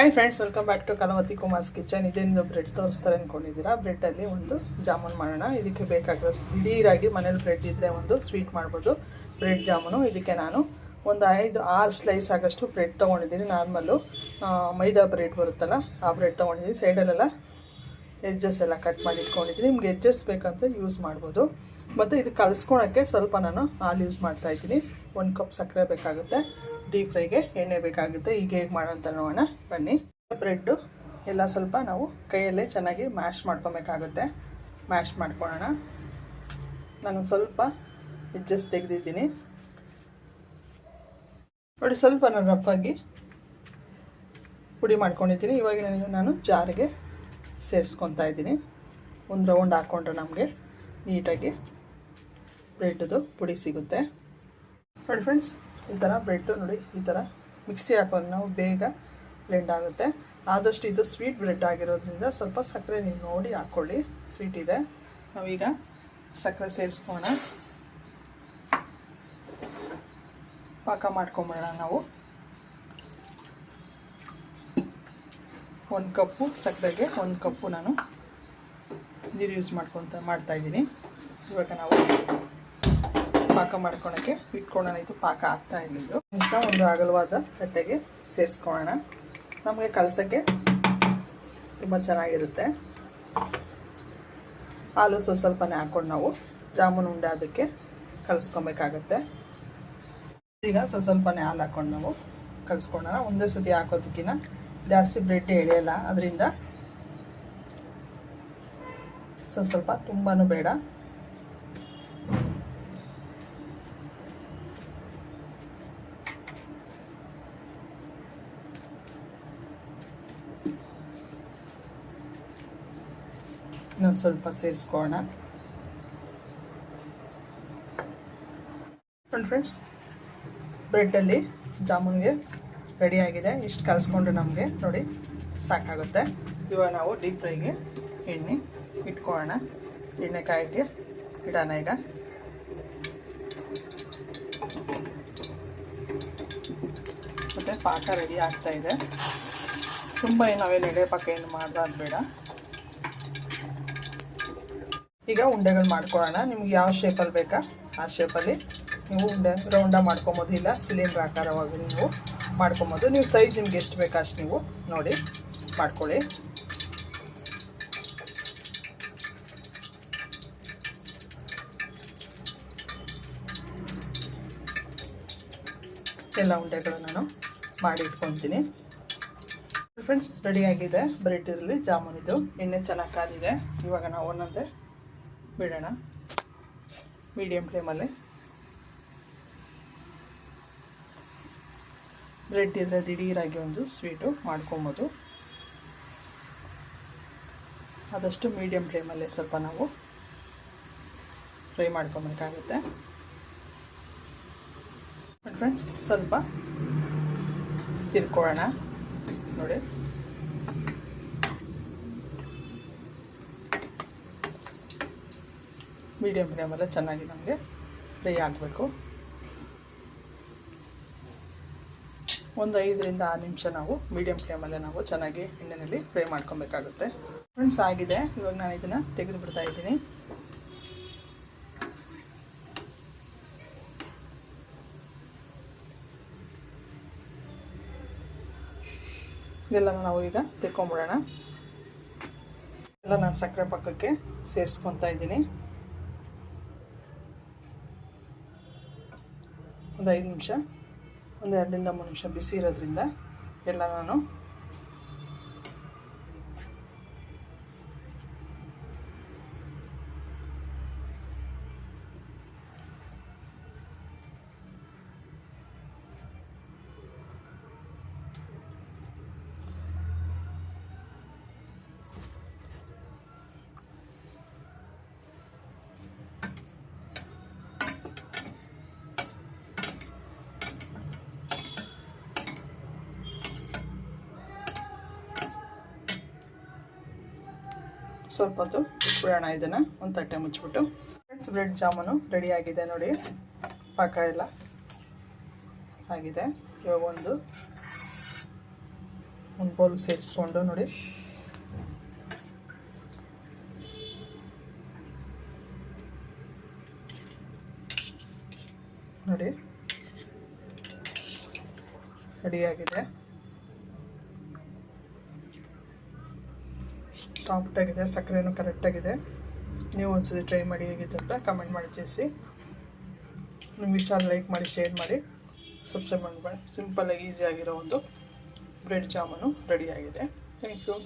Hi friends welcome back to Kalavati Kumar's kitchen ಇದೇನು bread ತೋರಿಸ್ತಾರೆ ಅಂದ್ಕೊಂಡಿದ್ದೀರಾ ಬ್ರೆಡ್ಡಲ್ಲಿ ಒಂದು ಜಾಮೂನ್ ಮಾಡೋಣ. ಇದಕ್ಕೆ ಬೇಕಾಗಿರೋ ದಿಢೀರಾಗಿ ಮನೇಲಿ ಬ್ರೆಡ್ ಇದ್ದರೆ ಒಂದು ಸ್ವೀಟ್ ಮಾಡ್ಬೋದು. ಬ್ರೆಡ್ ಜಾಮೂನು. ಇದಕ್ಕೆ ನಾನು ಒಂದು ಐದು, ಆರು ಸ್ಲೈಸ್ ಆಗೋಷ್ಟು ಬ್ರೆಡ್ ತೊಗೊಂಡಿದ್ದೀನಿ. ನಾರ್ಮಲ್ಲು ಮೈದಾ ಬ್ರೆಡ್ ಬರುತ್ತಲ್ಲ, ಆ ಬ್ರೆಡ್ ತೊಗೊಂಡಿದ್ದೀನಿ. ಸೈಡಲ್ಲೆಲ್ಲ ಎಜ್ಜಸ್ ಎಲ್ಲ ಕಟ್ ಮಾಡಿ ಇಟ್ಕೊಂಡಿದ್ದೀನಿ. ನಿಮ್ಗೆ ಎಜ್ಜಸ್ ಬೇಕಂದ್ರೆ ಯೂಸ್ ಮಾಡ್ಬೋದು. ಮತ್ತು ಇದು ಕಲಿಸ್ಕೊಳಕ್ಕೆ ಸ್ವಲ್ಪ ನಾನು ಹಾಲು ಯೂಸ್ ಮಾಡ್ತಾಯಿದ್ದೀನಿ ಒಂದು ಕಪ್ ಸಕ್ಕರೆ ಬೇಕಾಗುತ್ತೆ. ಡೀಪ್ ಫ್ರೈಗೆ ಎಣ್ಣೆ ಬೇಕಾಗುತ್ತೆ. ಈಗ ಹೇಗೆ ಮಾಡೋಂತ ನೋಡೋಣ. ಬನ್ನಿ. ಬ್ರೆಡ್ಡು ಎಲ್ಲ ಸ್ವಲ್ಪ ನಾವು ಕೈಯಲ್ಲೇ ಚೆನ್ನಾಗಿ ಮ್ಯಾಶ್ ಮಾಡ್ಕೊಬೇಕಾಗುತ್ತೆ. ಮ್ಯಾಶ್ ಮಾಡ್ಕೊಳ್ಳೋಣ. ನಾನು ಸ್ವಲ್ಪ ಎಡ್ಜಸ್ ತೆಗೆದಿದ್ದೀನಿ. ನೋಡಿ, ಸ್ವಲ್ಪ ನಾನು ರಫಾಗಿ ಪುಡಿ ಮಾಡ್ಕೊಂಡಿದ್ದೀನಿ. ಇವಾಗ ನಾನು- ನಾನು ಜಾರಿಗೆ ಸೇರಿಸ್ಕೊತಾ ಇದ್ದೀನಿ. ಒಂದು ರೌಂಡ್ ಹಾಕ್ಕೊಂಡ್ರೆ ನಮಗೆ ನೀಟಾಗಿ ಬ್ರೆಡ್ದು ಪುಡಿ ಸಿಗುತ್ತೆ. ನೋಡಿ ಫ್ರೆಂಡ್ಸ್ ಈ ಥರ ಬ್ರೆಡ್ಡು ನೋಡಿ, ಈ ಥರ ಮಿಕ್ಸಿ ಹಾಕೋದು ನಾವು ಬೇಗ ಬ್ಲೆಂಡ್ ಆಗುತ್ತೆ. ಆದಷ್ಟು ಇದು ಸ್ವೀಟ್ ಬ್ರೆಡ್ ಆಗಿರೋದ್ರಿಂದ ಸ್ವಲ್ಪ ಸಕ್ಕರೆ ನೀವು ನೋಡಿ ಹಾಕ್ಕೊಳ್ಳಿ ಸ್ವೀಟ್ ಇದೆ. ನಾವೀಗ ಸಕ್ಕರೆ ಸೇರಿಸ್ಕೋಣ. ಪಾಕ ಮಾಡ್ಕೊಂಬಿಡೋಣ ನಾವು. ಒಂದು ಕಪ್ಪು ಸಕ್ಕರೆಗೆ ಒಂದು ಕಪ್ಪು ನಾನು ನೀರು ಯೂಸ್ ಮಾಡ್ಕೊತ ಮಾಡ್ತಾಯಿದ್ದೀನಿ ಇವಾಗ ನಾವು ಪಾಕ ಮಾಡ್ಕೊಳಕ್ಕೆ ಇಟ್ಕೊಳ್ಳೋಣ ಇದು ಪಾಕ ಆಗ್ತಾ ಇರಲಿದ್ದು ಅಂತ ಒಂದು ಅಗಲವಾದ ತಟ್ಟೆಗೆ ಸೇರಿಸ್ಕೊಳ್ಳೋಣ ನಮಗೆ ಕಲಸಕ್ಕೆ ತುಂಬ ಚೆನ್ನಾಗಿರುತ್ತೆ. ಹಾಲು ಸ್ವಲ್ಪ ಸ್ವಲ್ಪನೇ ಹಾಕ್ಕೊಂಡು ನಾವು ಜಾಮೂನು ಉಂಡೆ ಅದಕ್ಕೆ ಕಲಿಸ್ಕೊಬೇಕಾಗತ್ತೆ. ಈಗ ಸ್ವಲ್ಪ ಸ್ವಲ್ಪನೇ ಹಾಲು ಹಾಕ್ಕೊಂಡು ನಾವು ಕಲಿಸ್ಕೊಳ್ಳೋಣ ಒಂದೇ ಸತಿ ಹಾಕೋದಕ್ಕಿಂತ ಜಾಸ್ತಿ ಬ್ರೆಡ್ ಎಳೆಯಲ್ಲ, ಅದರಿಂದ ಸ್ವಲ್ಪ ಸ್ವಲ್ಪ ತುಂಬಾ ಬೇಡ. ಇನ್ನೊಂದು ಸ್ವಲ್ಪ ಸೇರಿಸ್ಕೊಳ್ಳೋಣ ನೋಡಿ ಫ್ರೆಂಡ್ಸ್ ಬ್ರೆಡ್ಡಲ್ಲಿ ಜಾಮೂನ್ಗೆ ರೆಡಿಯಾಗಿದೆ ಇಷ್ಟು ಕಲಿಸ್ಕೊಂಡು ನಮಗೆ ನೋಡಿ, ಸಾಕಾಗುತ್ತೆ. ಇವಾಗ ನಾವು ಡೀಪ್ ಫ್ರೈಗೆ ಎಣ್ಣೆ ಇಟ್ಕೊಳ್ಳೋಣ. ಎಣ್ಣೆ ಕಾಯಕ್ಕೆ ಇಡೋಣ ಈಗ. ಮತ್ತು ಪಾಕ ರೆಡಿ ಆಗ್ತಾ ಇದೆ. ತುಂಬ ಏನು ನಾವೇನು ಎಡೆ ಪಾಕ ಏನು ಮಾಡಬಾರ್ದು ಬೇಡ. ಈಗ ಉಂಡೆಗಳು ಮಾಡ್ಕೊಳ್ಳೋಣ. ನಿಮ್ಗೆ ಯಾವ ಶೇಪಲ್ಲಿ ಬೇಕಾ? ಆ ಶೇಪಲ್ಲಿ ನೀವು ಉಂಡೆ ರೌಂಡ ಮಾಡ್ಕೊಬೋದು. ಇಲ್ಲ ಸಿಲಿಂಡರ್ ಆಕಾರವಾಗಿ ನೀವು ಮಾಡ್ಕೊಬೋದು. ನೀವು ಸೈಜ್ ನಿಮ್ಗೆ ಎಷ್ಟು ಬೇಕಾ ಅಷ್ಟು ನೀವು ನೋಡಿ ಮಾಡ್ಕೊಳ್ಳಿ. ಎಲ್ಲ ಉಂಡೆಗಳು ನಾನು ಮಾಡಿ ಇಟ್ಕೊತೀನಿ. ಫ್ರೆಂಡ್ಸ್ ರೆಡಿಯಾಗಿದೆ ಬ್ರೆಡ್ ಇರಲಿ ಜಾಮೂನ್ ಇದು. ಎಣ್ಣೆ ಚೆನ್ನಾಗಿ ಕಾದಿದೆ. ಇವಾಗ ನಾವು ಒಂದೊಂದೇ ಬಿಡೋಣ ಮೀಡಿಯಮ್ ಫ್ಲೇಮಲ್ಲಿ ಬ್ರೆಡ್ ಇದ್ದರೆ ದಿಢೀರಾಗಿ ಒಂದು ಸ್ವೀಟು ಮಾಡ್ಕೊಬೋದು. ಆದಷ್ಟು ಮೀಡಿಯಮ್ ಫ್ಲೇಮಲ್ಲೇ ಸ್ವಲ್ಪ ನಾವು ಫ್ರೈ ಮಾಡ್ಕೊಬೇಕಾಗುತ್ತೆ. ಫ್ರೆಂಡ್ಸ್ ಸ್ವಲ್ಪ ತಿರ್ಕೊಳ್ಳೋಣ. ನೋಡಿ. ಮೀಡಿಯಮ್ ಫ್ಲೇಮಲ್ಲೇ ಚೆನ್ನಾಗಿ ನಮಗೆ ಫ್ರೈ ಆಗಬೇಕು. ಒಂದು ಐದರಿಂದ ಆರು ನಿಮಿಷ ನಾವು ಮೀಡಿಯಂ ಫ್ಲೇಮಲ್ಲೇ ನಾವು ಚೆನ್ನಾಗಿ ಎಣ್ಣೆಯಲ್ಲಿ ಫ್ರೈ ಮಾಡ್ಕೊಬೇಕಾಗುತ್ತೆ. ಫ್ರೆಂಡ್ಸ್ ಆಗಿದೆ. ಇವಾಗ ನಾನು ಇದನ್ನು ತೆಗೆದು ಬಿಡ್ತಾ ಇದ್ದೀನಿ. ಇದೆಲ್ಲ ನಾವು ಈಗ ತೆಕ್ಕೊಂಬಿಡೋಣ. ಎಲ್ಲ ನಾನು ಸಕ್ಕರೆ ಪಕ್ಕಕ್ಕೆ ಸೇರಿಸ್ಕೊತಾ ಇದ್ದೀನಿ. ಒಂದು ಐದು ನಿಮಿಷ ಒಂದು ಎರಡರಿಂದ ಮೂರು ನಿಮಿಷ ಬಿಸಿ ಇರೋದ್ರಿಂದ ಎಲ್ಲ ನಾನು ಸ್ವಲ್ಪ ಹೊತ್ತು ಬಿಡೋಣ ಇದನ್ನು. ಒಂದು ತಟ್ಟೆ ಮುಚ್ಚಿಬಿಟ್ಟು. ಫ್ರೆಂಡ್ಸ್ ಬ್ರೆಡ್ ಜಾಮೂನು ರೆಡಿಯಾಗಿದೆ ನೋಡಿ. ಪಾಕ ಎಲ್ಲ ಆಗಿದೆ. ಇವಾಗ ಒಂದು ಒಂದು ಬೌಲ್ ಸೇರಿಸ್ಕೊಂಡು ನೋಡಿ. ನೋಡಿ. ರೆಡಿಯಾಗಿದೆ ಸಾಫ್ಟಾಗಿದೆ, ಸಕ್ಕರೆನೂ ಕರೆಕ್ಟಾಗಿದೆ. ನೀವು ಒಂದ್ಸತಿ ಟ್ರೈ ಮಾಡಿ ಹೇಗಿದೆ ಅಂತ ಕಮೆಂಟ್ ಮಾಡಿ ತಿಳಿಸಿ. ನಿಮ್ಗೆ ಇಷ್ಟ ಲೈಕ್ ಮಾಡಿ, ಶೇರ್ ಮಾಡಿ. ಸಬ್ಸ್ಕ್ರೈಬ್ ಮಾಡಿ ಸಿಂಪಲ್ಲಾಗಿ ಈಸಿಯಾಗಿರೋ ಒಂದು ಬ್ರೆಡ್ ಜಾಮೂನು ರೆಡಿಯಾಗಿದೆ ಥ್ಯಾಂಕ್ ಯು.